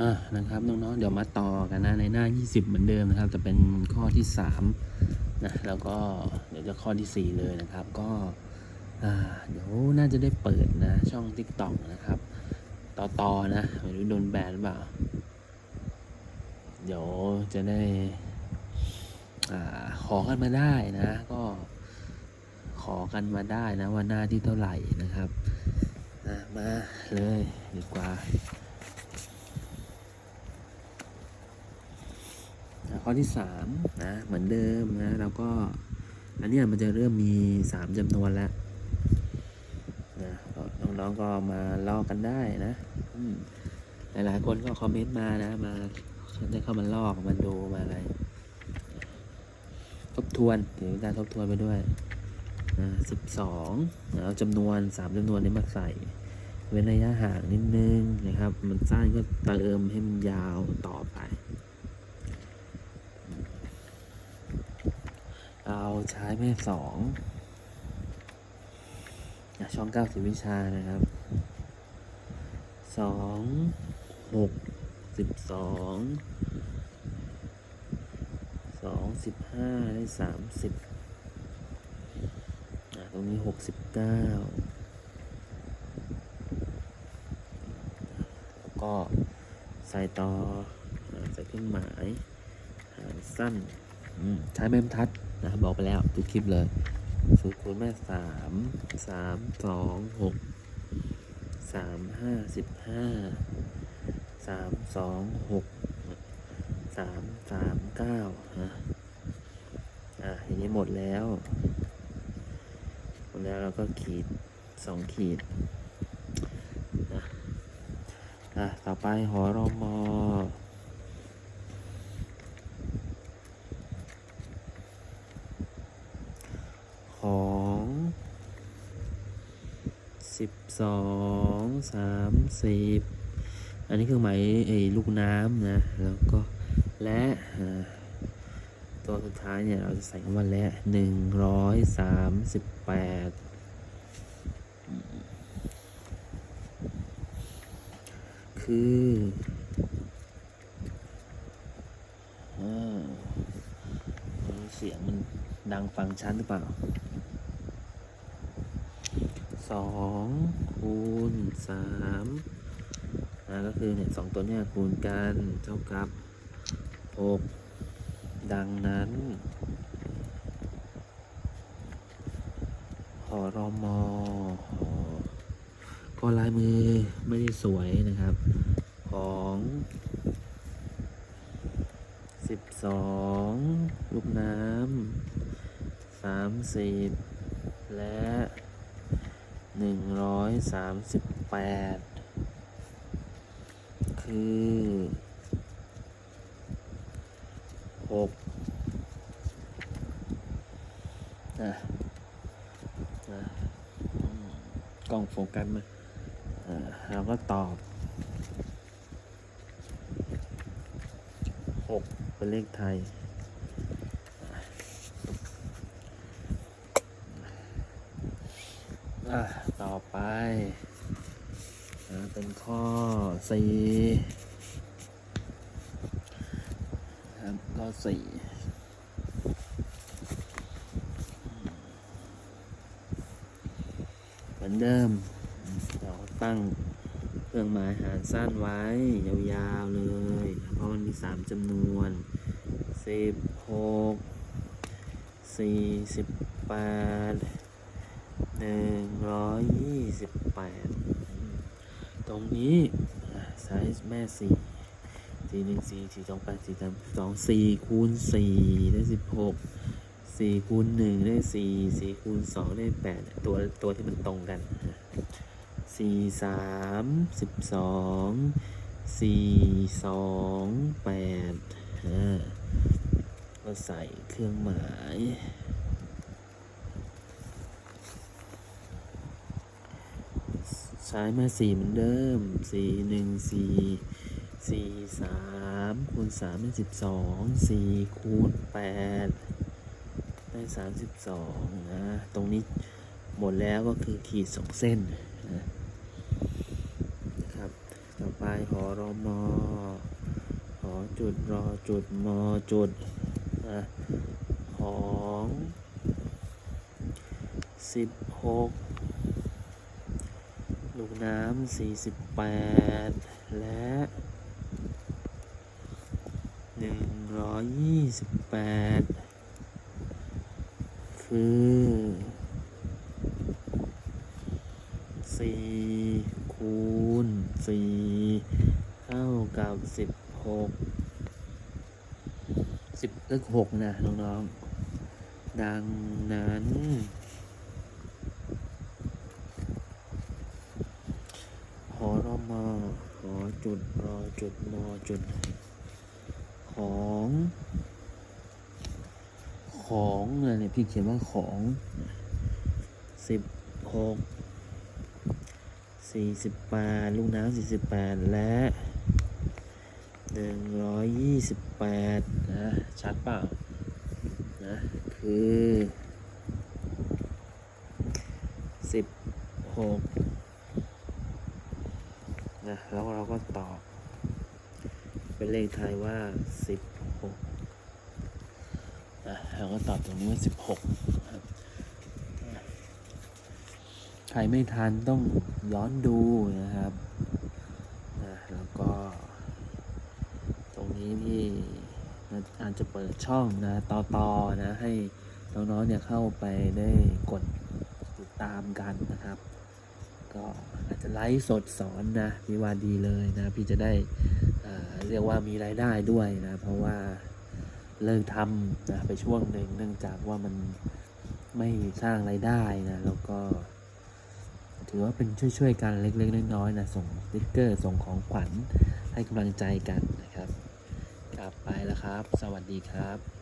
อะนะครับน้องๆเดี๋ยวมาต่อกันนะในหน้า 20 เหมือนเดิมนะครับ จะเป็นข้อที่3นะแล้วก็เดี๋ยวจะข้อที่ 4 เลยนะครับ ก็อ่าเดี๋ยวน่าจะได้เปิดนะช่อง TikTok นะครับ ต่อต่อนะไม่รู้โดนแบนหรือเปล่า เดี๋ยวจะได้อ่าขอกันมาได้นะ ก็ขอกันมาได้นะว่าหน้าที่เท่าไหร่นะครับมาเลยดีกว่า ข้อที่สามนะเหมือนเดิมนะแล้วก็อันนี้มันจะเริ่มมีสามจำนวนแล้วนะน้องๆก็มาลอกกันได้นะหลายๆคนก็คอมเมนต์มานะมาได้เข้ามาลอกมาดูมาอะไร ทบทวนถึงการทบทวนไปด้วยนะสิบสองเอาจำนวนสามจำนวนนี้มาใส่ เว้นระยะห่างนิดนึงนะครับ มันสั้นก็เติมให้มันยาวต่อไป เราใช้แม่สองช่องเก้าสิบวิชานะครับสองหกสิบสองสองสิบห้าได้สามสิบตรงนี้หกสิบเก้าก็ใส่ต่อใส่เครื่องหมายหารสั้น ใช้แม่บรรทัดนะบอกไปแล้วทุกคลิปเลยสูตรคูณแม่สามสามสองหกสามห้าสิบห้าสามสองหกสามสามเก้านะอะอย่างนี้หมดแล้วหมดแล้วเราก็ขีดสองขีดนะอะต่อไปหอรอมอ ของ สองสามสิบอันนี้คือหมายไอ้ลูกน้ำนะ แล้วก็และตัวสุดท้ายเนี่ย เราจะใส่คำว่าและหนึ่งร้อยสามสิบแปดคืออเสียงมันดังฟังชัดหรือเปล่า สองคูณสามนะก็คือเนี่ยสองตัวเนี่ยคูณกันเท่ากับหกดังนั้นหอรอมอก็ลายมือไม่ได้สวยนะครับ ของสิบสองลูกน้ำสามสิบและ หนึ่งร้อยสามสิบแปดคือหกนะนะกล้องโฟกัสมาเราก็ตอบหกเป็นเลขไทย อะต่อไปนะเป็นข้อสี่ครับข้อสี่เหมือนเดิมเราตั้งเครื่องหมายหารสั้นไว้ ยาวๆเลย เพราะมันมีสามจำนวนสิบหกสี่สิบแปด หนึ่งร้อยยี่สิบแปดตรงนี้ไซส์แม่สี่สี่หนึ่งสี่สี่สองแปดสี่สามสองสี่คูณสี่ได้สิบหกสี่คูณหนึ่งได้สี่สี่คูณสองได้แปดตัวตัวที่มันตรงกันสี่สามสิบสองสี่สองแปดอ่าก็ใส่เครื่องหมาย ใช้มาสี่เหมือนเดิมสี่หนึ่งสี่สี่สามคูณสามเป็นสิบสองสี่คูณแปดได้สามสิบสองนะ ตรงนี้หมดแล้วก็คือขีดสองเส้นนะนะครับ ต่อไปหอรอมอหอจุดรอจุดมอจุดนะของสิบหก ลูกน้ำสี่สิบแปดและหนึ่งร้อยยี่สิบแปดคือสี่คูณสี่เท่ากับสิบหกสิบเลขหกนะน้องๆ ดังนั้น หอรอ มอหอจุดรอจุดมอจุด ของของเนี่ยพี่เขียนว่าของสิบหกสี่สิบแปดลูกน้ำสี่สิบแปดและหนึ่งร้อยยี่สิบแปดนะชัดเปล่านะคือสิบหก นะแล้วเราก็ตอบเป็นเลขไทยว่าสิบหกนะเราก็ตอบตรงนี้ว่าสิบหกครับใครไม่ทันต้องย้อนดูนะครับนะแล้วก็ ตรงนี้พี่อาจจะเปิดช่องนะต่อต่อนะให้น้องๆเนี่ยเข้าไปได้กดติดตามกันนะครับ ก็อาจจะไลฟ์สดสอนนะพี่ว่าดีเลยนะพี่จะได้เเรียกว่ามีรายได้ด้วยนะเพราะว่าเลิกทำนะไปช่วงหนึ่งเนื่องจากว่ามันไม่สร้างรายได้นะแล้วก็ ถือว่าเป็นช่วยๆกันเล็กๆน้อยๆนะส่งสติ๊กเกอร์ส่งของขวัญให้กำลังใจกันนะครับกลับไปแล้วครับ สวัสดีครับ